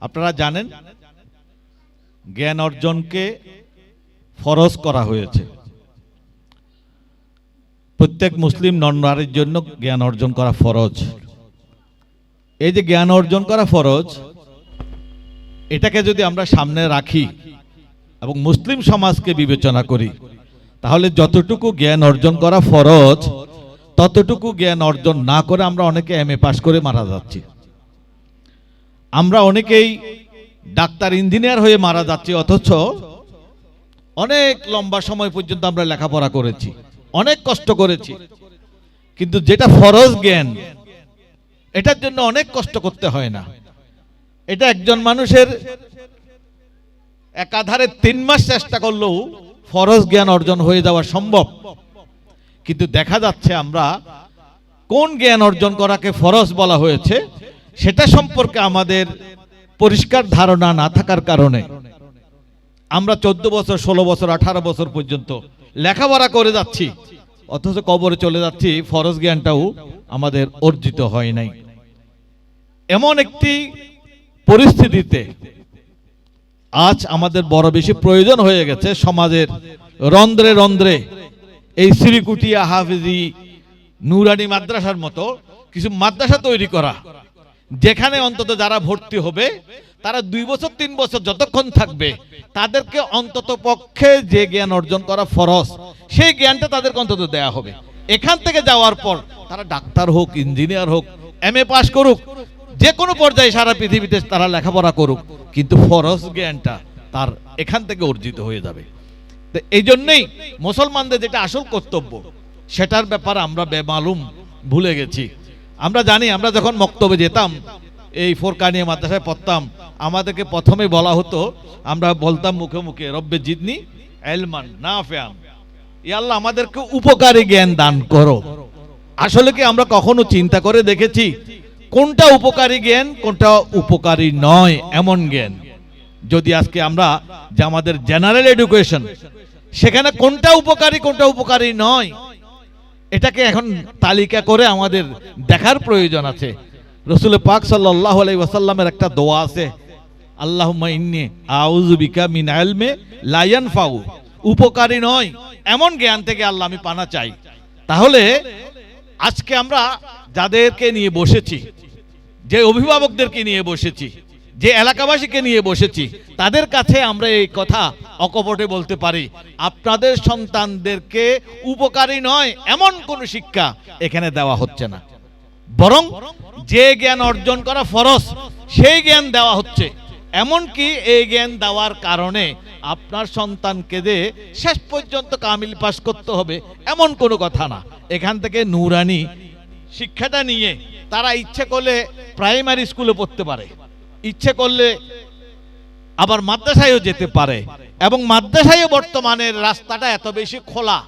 আপনারা জানেন, জ্ঞান অর্জনকে ফরজ করা হয়েছে। প্রত্যেক মুসলিম নর-নারীর জন্য জ্ঞান অর্জন করা ফরজ। এই যে জ্ঞান অর্জন করা ফরজ, এটাকে যদি আমরা সামনে রাখি এবং মুসলিম সমাজকে বিবেচনা করি, তাহলে যতটুকু জ্ঞান অর্জন করা ফরজ, ততটুকু জ্ঞান অর্জন না করে আমরা অনেকে এম এ পাশ করে মারা যাচ্ছি। আমরা অনেকেই ডাক্তার ইঞ্জিনিয়ার হয়ে মারা যাচ্ছি, অথচ অনেক লম্বা সময় পর্যন্ত আমরা লেখাপড়া করেছি, অনেক কষ্ট করেছি। কিন্তু যেটা ফরজ জ্ঞান, এটার জন্য অনেক কষ্ট করতে হয় না। এটা একজন মানুষের একাধারে তিন মাস চেষ্টা করলেও ফরজ জ্ঞান অর্জন হয়ে যাওয়া সম্ভব। কিন্তু দেখা যাচ্ছে আমরা কোন জ্ঞান অর্জন করাকে ফরজ বলা হয়েছে সেটা সম্পর্কে আমাদের পরিষ্কার ধারণা না থাকার কারণে আমরা চোদ্দ বছর, ষোলো বছর, আঠারো বছর পর্যন্ত লেখাপড়া করে যাচ্ছি। অথচ কবরে চলে যাচ্ছি, ফরজ জ্ঞানটাও আমাদের অর্জিত হয় নাই। এমন একটি পরিস্থিতিতে আজ আমাদের বড় বেশি প্রয়োজন হয়ে গেছে সমাজের রন্ধ্রে রন্ধ্রে এই শ্রীকুটিয়া হাফিজি নুরানি মাদ্রাসার মতো কিছু মাদ্রাসা তৈরি করা। যেখানে অন্তত যারা ভর্তি হবে, তারা দুই বছর, তিন বছর যতক্ষণ থাকবে, তাদেরকে অন্তত পক্ষে যে জ্ঞান অর্জন করা ফরজ, সেই জ্ঞানটা তাদেরকে অন্তত দেয়া হবে। এখান থেকে যাওয়ার পর তারা ডাক্তার হোক, ইঞ্জিনিয়ার হোক এম এ পাশ করুক, যে কোনো পর্যায়ে সারা পৃথিবীতে তারা লেখাপড়া করুক, কিন্তু ফরজ জ্ঞানটা তার এখান থেকে অর্জিত হয়ে যাবে। তো এই জন্যেই মুসলমানদের যেটা আসল কর্তব্য, সেটার ব্যাপারে আমরা বেমালুম ভুলে গেছি। আমরা জানি, আমরা যখন মক্তবে যেতাম, এই ফোরকানিয়া মাদ্রাসায় পড়তাম, আমাদেরকে প্রথমে বলা হতো, আমরা বলতাম মুখে মুখে, রব্বে জিদনি এলমান না ফেয়ান আল্লাহ আমাদেরকে উপকারী জ্ঞান দান করো। আসলে কি আমরা কখনো চিন্তা করে দেখেছি, কোনটা উপকারী জ্ঞান, কোনটা উপকারী নয়, এমন জ্ঞান? যদি আজকে আমরা যে আমাদের জেনারেল এডুকেশন সেখানে কোনটা উপকারী কোনটা উপকারী নয় এটাকে এখন তালিকা করে আমাদের দেখার প্রয়োজন আছে। রসুল পাক সাল্লাহ আলাই ওয়াসাল্লামের একটা দোয়া আছে। আল্লাহ ইন্নি আউজুবিকা মিন আলমে লায়ান ফাউ উপকারী নয়, এমন জ্ঞান থেকে আল্লাহ আমি পানা চাই। তাহলে আজকে আমরা যাদেরকে নিয়ে বসেছি, যে অভিভাবকদেরকে নিয়ে বসেছি যে এলাকাবাসীকে নিয়ে বসেছি, তাদের কাছে আমরা এই কথা অকপটে বলতে পারি। আপনাদের সন্তানদেরকে উপকারী নয়, এমন কোন শিক্ষা এখানে দেওয়া হচ্ছে না। বরং যে জ্ঞান অর্জন করা ফরজ, সেই জ্ঞান দেওয়া হচ্ছে। এমনকি এই জ্ঞান দেওয়ার কারণে আপনার সন্তানকে যে শেষ পর্যন্ত কামিল পাশ করতে হবে, এমন কোনো কথা না। এখান থেকে নুরানি শিক্ষাটা নিয়ে তারা ইচ্ছে করলে প্রাইমারি স্কুলে পড়তে পারে। ইচ্ছে করলে আবার মাদ্রাসায়ও যেতে পারে। এবং মাদ্রাসায়ও বর্তমানের রাস্তাটা এত বেশি খোলা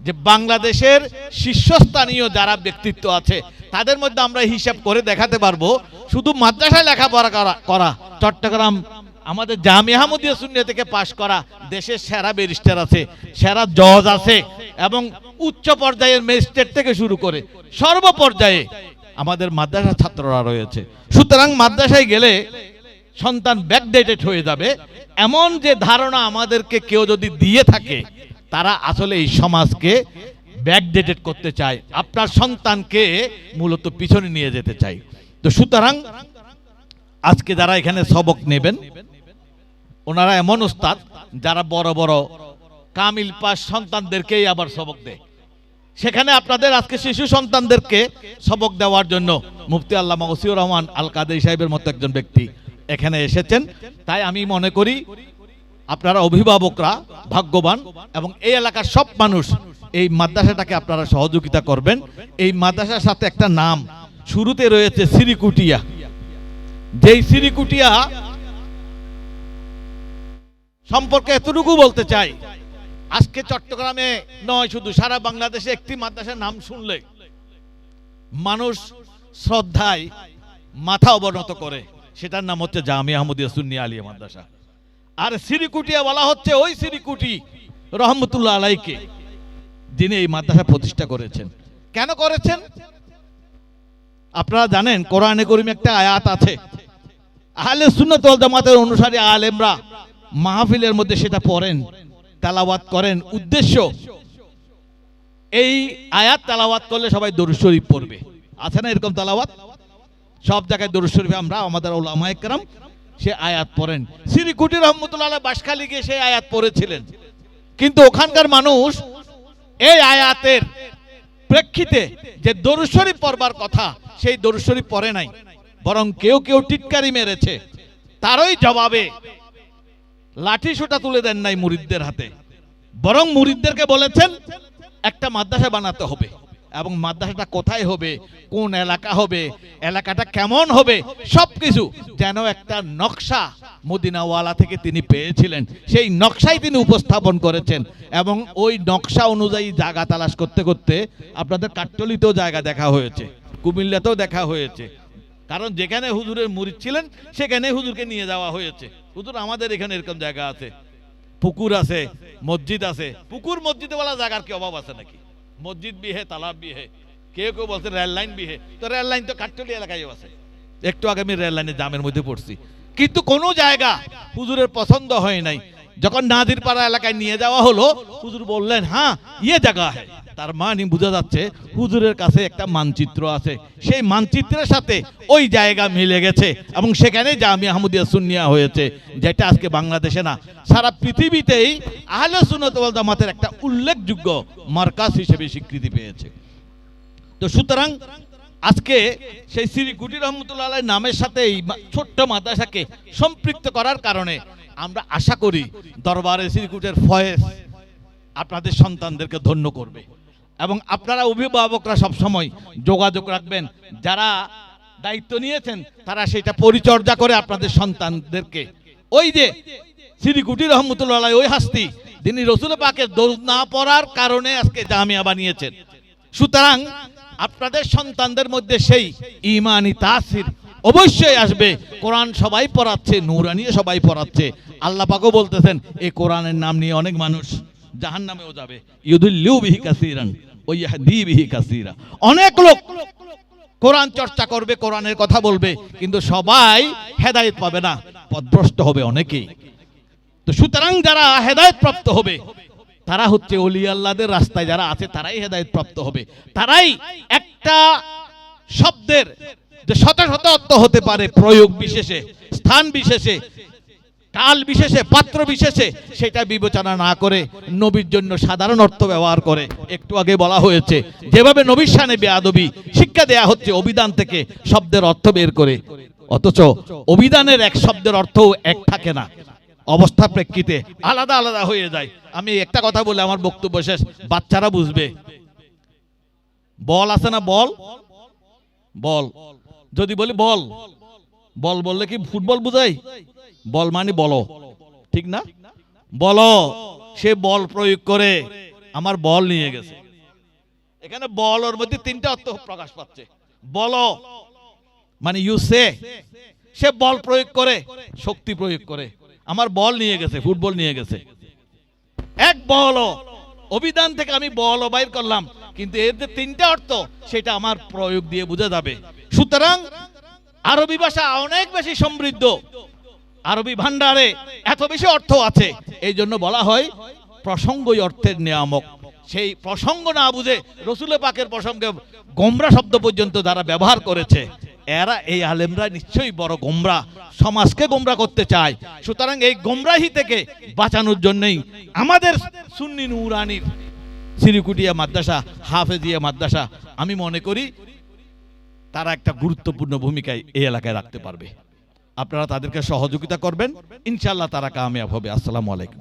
যে বাংলাদেশের শীর্ষস্থানীয় যারা ব্যক্তিত্ব আছে, তাদের মধ্যে আমরা হিসাব করে দেখাতে পারব। শুধু মাদ্রাসায় লেখাপড়া করা চট্টগ্রাম আমাদের জামি আহমদিয়া শূন্য থেকে পাশ করা দেশের সেরা ব্যারিস্টার আছে, সেরা জজ আছে, এবং উচ্চ পর্যায়ের ম্যাজিস্ট্রেট থেকে শুরু করে সর্বপর্যায়ে আমাদের মাদ্রাসা ছাত্ররা রয়েছে। সুতরাং মাদ্রাসায় গেলে সন্তান ব্যাকডেটেড হয়ে যাবে। এমন যে ধারণা আমাদেরকে কেউ যদি দিয়ে থাকে, তারা আসলে এই সমাজকে ব্যাকডেটেড করতে চায়। আপনার সন্তানকে মূলত পিছনে নিয়ে যেতে চাই তো সুতরাং আজকে যারা এখানে সবক নেবেন, ওনারা এমন উস্তাদ যারা বড় বড় কামিল পাস সন্তানদেরকেই আবার সবক দেয়। সেখানে আপনাদের আজকে শিশু সন্তানদেরকে সবক দেওয়ার জন্য মুফতি আল্লামা ওসিউর রহমান আল কাদের সাহেবের মতো একজন ব্যক্তি এখানে এসেছেন। তাই আমি মনে করি আপনারা অভিভাবকরা ভাগ্যবান এবং এই এলাকার সব মানুষ এই মাদ্রাসাটাকে আপনারা সহযোগিতা করবেন। এই মাদ্রাসার সাথে একটা নাম, শুরুতে রয়েছে সিরিকুটিয়া। যেই সিরিকুটিয়া সম্পর্কে এতটুকু বলতে চাই আজকে চট্টগ্রামে নয়, শুধু সারা বাংলাদেশে একটি মাদ্রাসার নাম শুনলে মানুষ শ্রদ্ধায় মাথা অবনত করে। সেটার নাম হচ্ছে জামি আহমদিয়া সুন্নি আলিয়া মাদ্রাসা। আর সিরিকুটিয়া বলা হচ্ছে ওই সিরিকুটি রহমতুল্লাহ আলাইকে, যিনি এই মাদ্রাসা প্রতিষ্ঠা করেছেন। কেন করেছেন? আপনারা জানেন, কোরআনে করিম একটা আয়াত আছে। আহলে সুন্নাত জামাতের অনুসারী আলেমরা মাহফিলের মধ্যে সেটা পড়েন। তালাওয়াত করেন। উদ্দেশ্য, এই আয়াত তালাওয়াত করলে সবাই দরুদ শরীফ পড়বে। আছে না এরকম তালাওয়াত? সব জায়গায় দরুদ শরীফ আমরা আমাদের ওলামা সে আয়াত পড়েন। শ্রী কুটি রহমতুল্লাহ বাসখালী গিয়ে সেই আয়াত পড়েছিলেন। কিন্তু ওখানকার মানুষ এই আয়াতের প্রেক্ষিতে যে দরুদ শরীফ পড়বার কথা, সেই দরুদ শরীফ পড়ে নাই। বরং কেউ কেউ টিটকারি মেরেছে। তারই জবাবে লাঠি সোটা তুলে দেন নাই মুরিদদের হাতে। বরং মুরিদদেরকে বলেছেন, একটা মাদ্রাসা বানাতে হবে। এবং মাদ্রাসাটা কোথায় হবে, কোন এলাকা হবে, এলাকাটা কেমন হবে, সবকিছু যেন একটা নকশা মদিনাওয়ালা থেকে তিনি পেয়েছিলেন। সেই নকশাই তিনি উপস্থাপন করেছেন। এবং ওই নকশা অনুযায়ী জায়গা তালাশ করতে করতে আপনাদের কাট্টলিতেও জায়গা দেখা হয়েছে, কুমিল্লাতেও দেখা হয়েছে। কারণ যেখানে হুজুরের মুরিদ ছিলেন, সেখানে হুজুরকে নিয়ে যাওয়া হয়েছে। হুজুর, আমাদের এখানে এরকম জায়গা আছে। পুকুর আছে, মসজিদ আছে। পুকুর মসজিদে বলা জায়গার কি অভাব আছে নাকি? মসজিদ বিহে, তালাব বিহে। কেউ কেউ বলছে রেল লাইন বিহে। তো রেল লাইন তো কাঠটলি এলাকায় আছে। একটু আগে আমি রেল লাইনের জামের মধ্যে পড়ছি। কিন্তু কোনো জায়গা হুজুরের পছন্দ হয় নাই। যখন নাদিরপাড়া এলাকায় নিয়ে যাওয়া হলো, হুজুর বললেন হ্যাঁ ইয়ে জায়গা হ্যাঁ তার মানে বোঝা যাচ্ছে হুজুরের কাছে একটা মানচিত্র আছে। সেই মানচিত্রের সাথে ওই জায়গা মিলে গেছে এবং সেখানে জামি আহমদিয়া সুন্নিয়া হয়েছে, যেটা আজকে বাংলাদেশে না, সারা পৃথিবীতেই আহলে সুন্নত ওয়াল জামাতের একটা উল্লেখযোগ্য মার্কাস হিসেবে স্বীকৃতি পেয়েছে। তো সুতরাং আজকে সেই শ্রী গুটি রহমতুল্লাহ নামের সাথে এই ছোট্ট মাদ্রাসাকে সম্পৃক্ত করার কারণে আমরা আশা করি দরবারে শ্রীকুটের ফয়েজ আপনাদের সন্তানদেরকে ধন্য করবে। এবং আপনারা অভিভাবকরা সবসময় যোগাযোগ রাখবেন। যারা দায়িত্ব নিয়েছেন, তারা সেটা পরিচর্যা করে আপনাদের সন্তানদেরকে। ওই যে শ্রী কুটি রহমতুল্লাহ ওই হাস্তি তিনি রসুল পাকের দৌদ না পড়ার কারণে আজকে জামিয়া বানিয়েছেন। সুতরাং আপনাদের সন্তানদের মধ্যে সেই ইমানি তাসির অবশ্যই আসবে। কোরআন সবাই পড়াচ্ছে নুরানি সবাই পড়াচ্ছে। আল্লাহ পাকও বলতেছেন এই কোরআনের নাম নিয়ে অনেক মানুষ জাহান নামেও যাবে। ইউদুল্লিউ বিহি কাসিরান। অনেক লোক কোরআন চর্চা করবে, কোরআনের কথা বলবে, কিন্তু সবাই হেদায়েত পাবে না, পদভ্রষ্ট হবে অনেকেই তো সুতরাং যারা হেদায়েত প্রাপ্ত হবে, তারা হচ্ছে অলি আল্লাহদের রাস্তায় যারা আছে, তারাই হেদায়েত প্রাপ্ত হবে। তারাই একটা শব্দের যে শত শত অর্থ হতে পারে প্রয়োগ বিশেষে, স্থান বিশেষে কাল বিশেষে, পাত্র বিশেষে, সেটা বিবেচনা না করে নবীর জন্য সাধারণ অর্থ ব্যবহার করে। একটু আগে বলা হয়েছে, যেভাবে নবীর সানে বেয়াদবি, শিক্ষা দেয়া হচ্ছে অভিধান থেকে শব্দের অর্থ বের করে। অথচ অভিধানের এক শব্দের অর্থও এক থাকে না। অবস্থা প্রেক্ষিতে আলাদা আলাদা হয়ে যায়। আমি একটা কথা বলে আমার বক্তব্য শেষ। বাচ্চারা বুঝবে। বল আছে না বল? বল। যদি বলি বল। বল বললে কি ফুটবল বুঝাই? বল মানে বলো। ঠিক না? বলো। সে বল প্রয়োগ করে আমার বল নিয়ে গেছে। এখানে বল ওর মধ্যে তিনটা অর্থ প্রকাশ পাচ্ছে। বলো। মানে ইউ সে সে বল প্রয়োগ করে, শক্তি প্রয়োগ করে। আমার বল নিয়ে গেছে, ফুটবল নিয়ে গেছে। এক বল। অভিধান থেকে আমি বল বাইর করলাম, কিন্তু এর যে তিনটা অর্থ, সেটা আমার প্রয়োগ দিয়ে বোঝা যাবে। সুতরাং আরবি ভাষা অনেক বেশি সমৃদ্ধ। আরবি ভান্ডারে এত বেশি অর্থ আছে। এই জন্য বলা হয় প্রসঙ্গই অর্থের নিয়ামক। সেই প্রসঙ্গ না বুঝে রসুলের পাকের প্রসঙ্গে গোমরা শব্দ পর্যন্ত তারা ব্যবহার করেছে, এরা এই আলেমরা নিশ্চয়ই বড় গোমরা। সমাজকে গোমরা করতে চায়। সুতরাং এই গোমরাহি থেকে বাঁচানোর জন্যই আমাদের সুন্নি নুরানির সিরিকুটিয়া মাদ্রাসা, হাফেজিয়া মাদ্রাসা, আমি মনে করি তারা একটা গুরুত্বপূর্ণ ভূমিকায় এই এলাকায় রাখতে পারবে। আপনারা তাদেরকে সহযোগিতা করবেন। ইনশাল্লাহ তারা কামিয়াব হবে। আসসালামু আলাইকুম।